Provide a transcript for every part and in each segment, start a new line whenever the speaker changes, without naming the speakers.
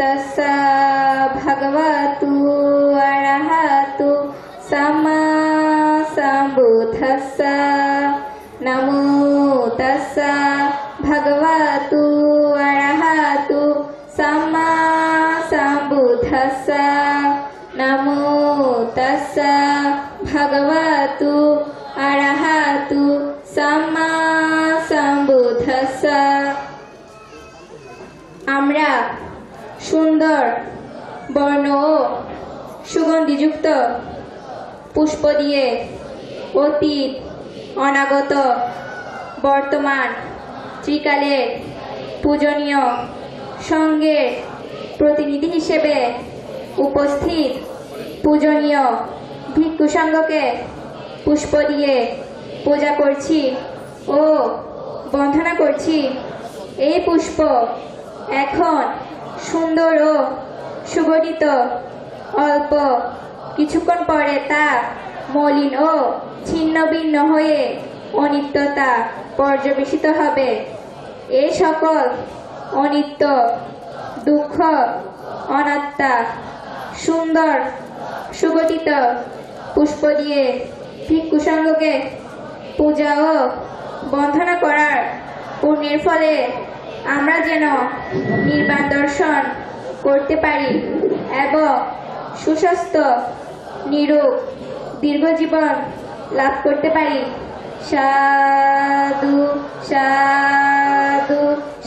तस्स भगवतु अरहतु समा सम्बुद्धस्स नमो तस्स भगवतु अरहतु समा सम्बुद्धस्स नमो तस्स भगवतु বর্ণ ও সুগন্ধিযুক্ত পুষ্প দিয়ে অতীত, অনাগত, বর্তমান ত্রিকালের পূজনীয় সঙ্গের প্রতিনিধি হিসেবে উপস্থিত পূজনীয় ভিক্ষু সঙ্গকে পুষ্প দিয়ে পূজা করছি ও বন্ধনা করছি। এই পুষ্প এখন সুন্দর ও সুগঠিত, অল্প। কিছুক্ষণ পরে তা মলিন ও ছিন্ন ভিন্ন হয়ে অনিত্যতা পর্যবেসিত হবে। এ সকল অনিত্য, দুঃখ, অনাত্মা, সুন্দর, সুগঠিত পুষ্প দিয়ে ভিক্ষু সঙ্গকে পূজা ও বন্ধনা করার পুণ্যের ফলে আমরা যেন নির্বাণ দর্শন করতে পারি এবং সুস্বাস্থ্য, নিরোগ, দীর্ঘজীবন লাভ করতে পারি। সাধু সাধু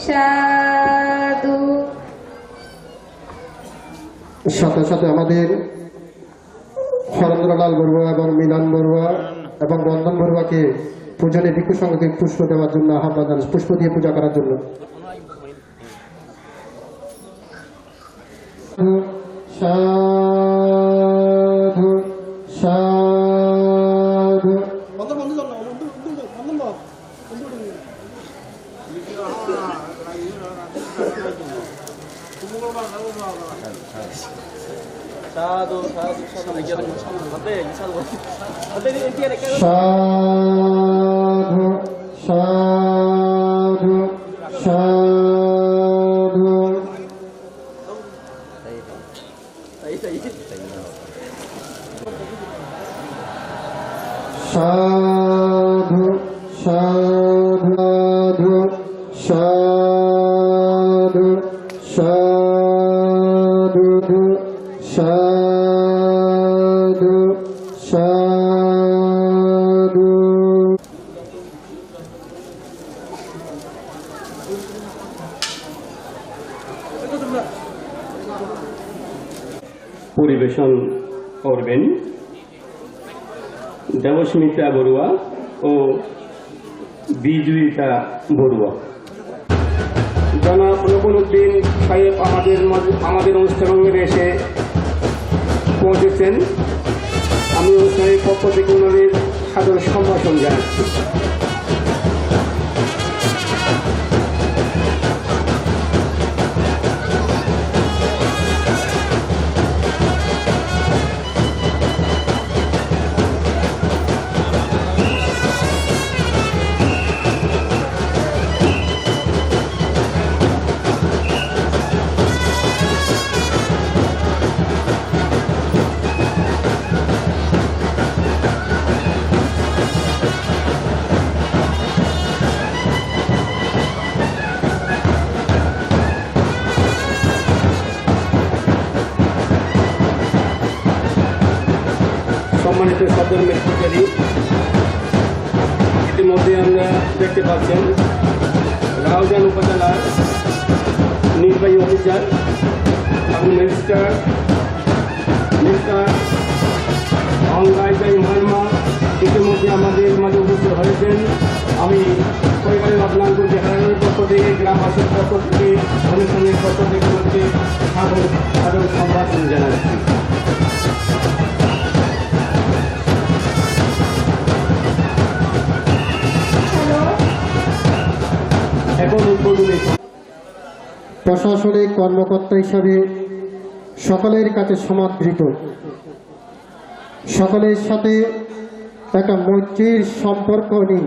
সাধু।
সাথে সাথে আমাদের হরেন্দ্রলাল বড়ুয়া এবং মিলন বড়ুয়া এবং বন্ধন বড়ুয়াকে পূজনে ভিক্ষু সংঘকে পুষ্প দেওয়ার জন্য আহ্বান পুষ্প দিয়ে পূজা করার জন্য। সাধু সাধু
বন্ধন বন্ধ কর না
이 게.
পরিবেশন করবেন দেবস্মিতা বড়ুয়া ও বিজয়িতা বড়ুয়া জনাব নবুল উদ্দিন সাহেব আমাদের আমাদের অনুষ্ঠানে এসে পৌঁছেছেন। আমি অনুষ্ঠানের পক্ষ থেকে ওনাদের সাদর সম্ভাষণ জানাচ্ছি। সম্মানিত সদর মেট্রোকারী ইতিমধ্যে আমরা দেখতে পাচ্ছেন, রাউজান উপজেলার নির্বাহী অফিসার এবং মিনিস্টার মিস্টার অঙ্গাইজাই মার্মা ইতিমধ্যে আমাদের মাঝে উপস্থিত হয়েছেন। আমি পরিবারের আপনাদের বিহারের পক্ষ থেকে, গ্রামবাসীর পক্ষ থেকে, অনুষ্ঠানের পক্ষ থেকে সাদর সম্ভাষণ জানাচ্ছি।
প্রশাসনিক কর্মকর্তা হিসাবে সকলের কাছে সমাদৃত। সকলের সাথে একটা মৈত্রীর সম্পর্ক নিয়ে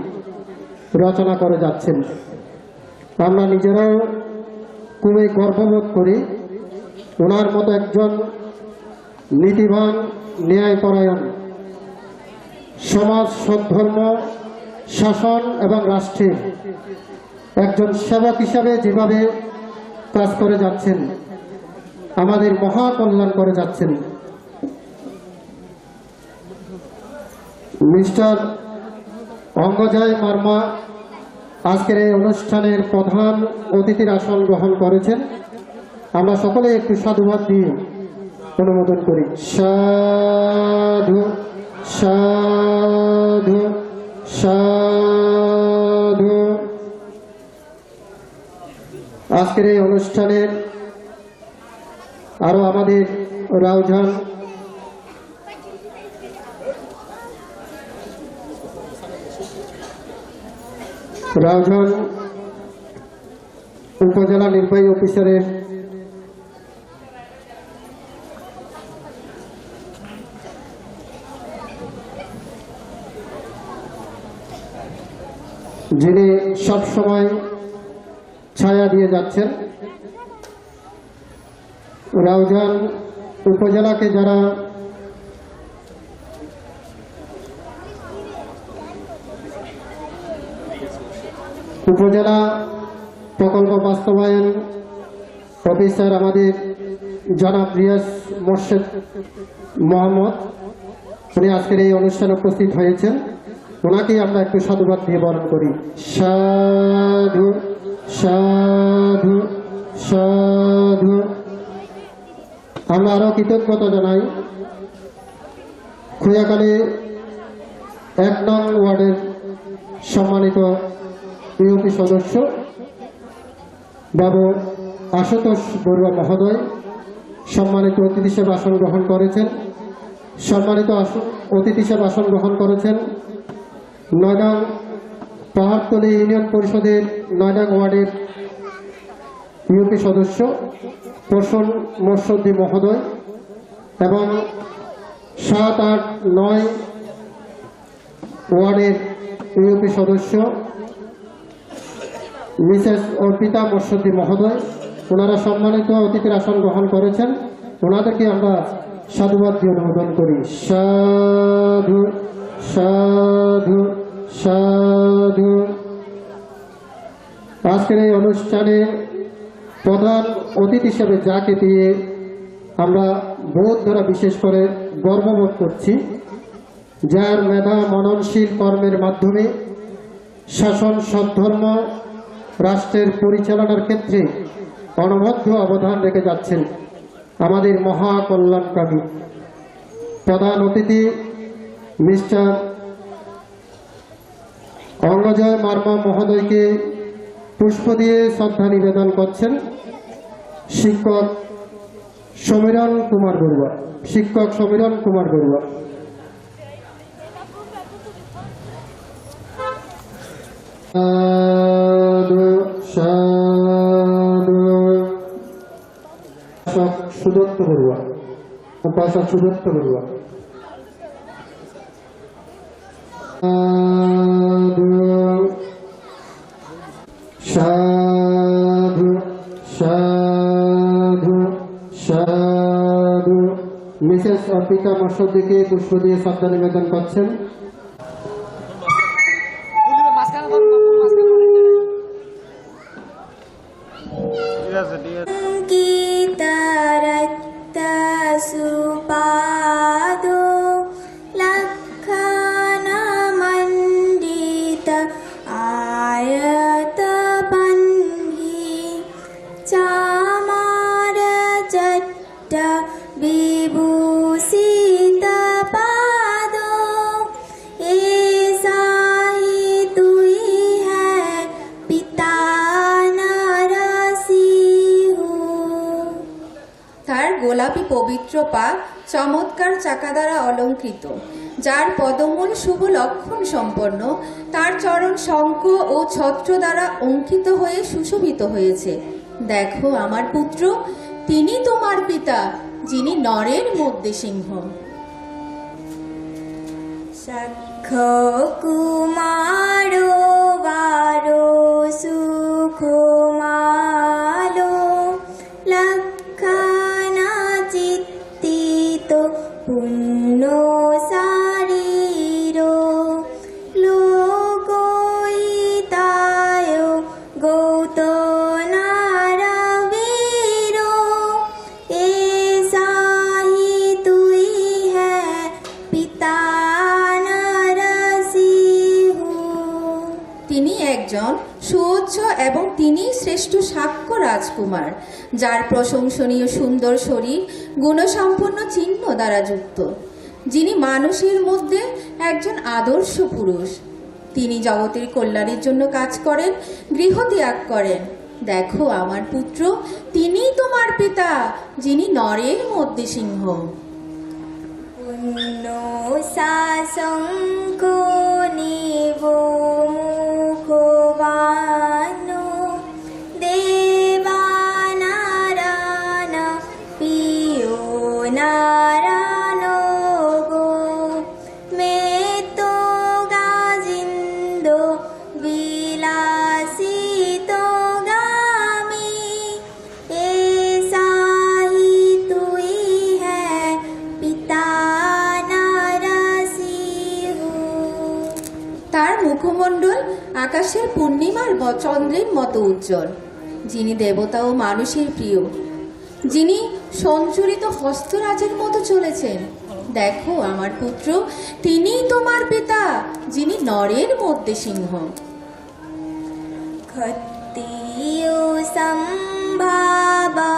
রচনা করে যাচ্ছেন। আমরা নিজেরাও খুবই গর্ববোধ করি। ওনার মতো একজন নীতিবান ন্যায়পরায়ণ, সমাজ সদ্ধর্ম শাসন এবং রাষ্ট্রের একজন সেবক হিসাবে যেভাবে কাজ করে যাচ্ছেন, আমাদের মহা কল্যাণ করে যাচ্ছেন। মিস্টার অঙ্গজয় মার্মা আজকের এই অনুষ্ঠানের প্রধান অতিথির আসন গ্রহণ করেছেন। আমরা সকলে একটু সাধুবাদ দিয়ে অনুমোদন করি। সাধু সাধু সাধু। আজকের এই অনুষ্ঠানের আরও আমাদের রাউজান রাউজান উপজেলা নির্বাহী অফিসারের যিনি সব সময় ছায়া দিয়ে যাচ্ছেন। রাউজান উপজেলাকে যারা উপজেলা প্রকল্প বাস্তবায়ন অফিসার আমাদের জনাব রিয়াজ মোর্শেদ মোহাম্মদ, উনি আজকের এই অনুষ্ঠানে উপস্থিত হয়েছেন। ওনাকেই আমরা একটু সাধুবাদ দিয়ে বরণ করি। সাধু সাধু সাধু। আমরা আরও কৃতজ্ঞতা জানাই। খুয়াকালী এক নং ওয়ার্ডের সম্মানিত ইউপি সদস্য, বাবু আশুতোষ বড়ুয়া মহোদয়। সম্মানিত অতিথি হিসেবে আসন গ্রহণ করেছেন। সম্মানিত অতিথি হিসেবে আসন গ্রহণ করেছেন নয়ডাং পাহাড়তলী ইউনিয়ন পরিষদের নয়ডাং ওয়ার্ডের ইউপি সদস্য প্রসন মোর্শদ্দি মহোদয় এবং সাত আট নয় ওয়ার্ডের ইউপি সদস্য মিসেস অর্পিতা মোর্শদ্দি মহোদয়। ওনারা সম্মানিত অতিথির আসন গ্রহণ করেছেন। ওনাদেরকে আমরা সাধুবাদ দিয়ে অনুমোদন করি। সাধু সাধু। সাধু। আজকের এই অনুষ্ঠানে প্রধান অতিথি হিসেবে যাকে দিয়ে আমরা বোধ দ্বারা বিশেষ করে গর্ববোধ করছি, যার মেধা মননশীল কর্মের মাধ্যমে শাসন সদ্ধর্ম রাষ্ট্রের পরিচালনার ক্ষেত্রে অনবদ্য অবদান রেখে যাচ্ছেন আমাদের মহা কল্যাণকামী প্রধান অতিথি মিস্টার অঙ্গজয় মার্মা মহোদয়কে পুষ্প দিয়ে শ্রদ্ধা নিবেদন করছেন শিক্ষক সমীরণ কুমার বড়ুয়া। শিক্ষক সমীরণ কুমার বড়ুয়া। সুদত্ত বড়ুয়া। সুদত্ত বড়ুয়া। অর্পিতা মর্শদিকে পুষ্প দিয়ে শ্রদ্ধা নিবেদন করছেন
মাঝখানে ধরো,
গোলাপি পবিত্র পা চমৎকার চাকা দ্বারা অলঙ্কৃত, যার পদমূল শুভ লক্ষণ সম্পন্ন। তার চরণ শঙ্খ ও ছত্র দ্বারা অঙ্কিত হয়ে সুশোভিত হয়েছে। দেখো আমার পুত্র, তিনি তোমার পিতা, যিনি নরের মধ্যে সিংহ।
সাক্ষ কুমার বারো সুকুমার। বা
একজন সুউচ্চ এবং তিনি শ্রেষ্ঠ সাক্ষ্য রাজকুমার, যার প্রশংসনীয় সুন্দর শরীর, গুণসম্পন্ন চিহ্ন দ্বারা যুক্ত। যিনি মানুষের মধ্যে একজন আদর্শ পুরুষ। তিনি জগতের কল্যাণের জন্য কাজ করেন, গৃহত্যাগ করেন। দেখো আমার পুত্র তিনিই তোমার পিতা, যিনি নরের মধ্যে সিংহ। আকাশের পূর্ণিমার চন্দ্রের মতো উজ্জ্বল, যিনি দেবতা ও মানুষের প্রিয়। যিনি সঞ্চরিত হস্তরাজের মতো চলেছেন। দেখো আমার পুত্র তিনিই তোমার পিতা, যিনি নরের মধ্যে সিংহ।
সম্ভাবা